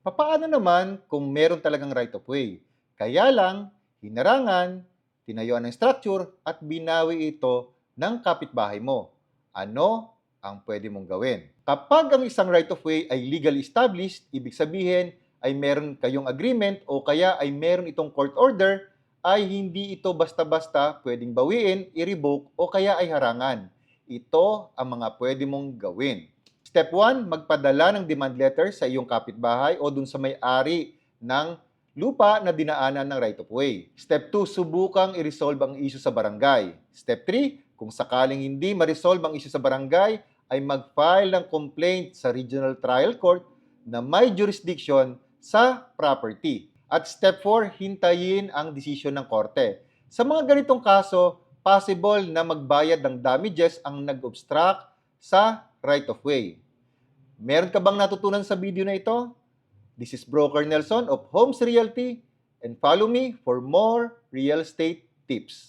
Papaano naman kung meron talagang right of way? Kaya lang, hinarangan, tinayuan ng structure at binawi ito ng kapitbahay mo. Ano ang pwede mong gawin? Kapag ang isang right of way ay legally established, ibig sabihin ay meron kayong agreement o kaya ay meron itong court order, ay hindi ito basta-basta pwedeng bawiin, i-revoke o kaya ay harangan. Ito ang mga pwede mong gawin. Step 1, magpadala ng demand letter sa iyong kapitbahay o dun sa may-ari ng lupa na dinaanan ng right of way. Step 2, subukang i-resolve ang issue sa barangay. Step 3, kung sakaling hindi ma-resolve ang issue sa barangay, ay mag-file ng complaint sa Regional Trial Court na may jurisdiction sa property. At step 4, hintayin ang desisyon ng korte. Sa mga ganitong kaso, possible na magbayad ng damages ang nag-obstruct sa right of way. Meron ka bang natutunan sa video na ito? This is Broker Nelson of Homes Realty and follow me for more real estate tips.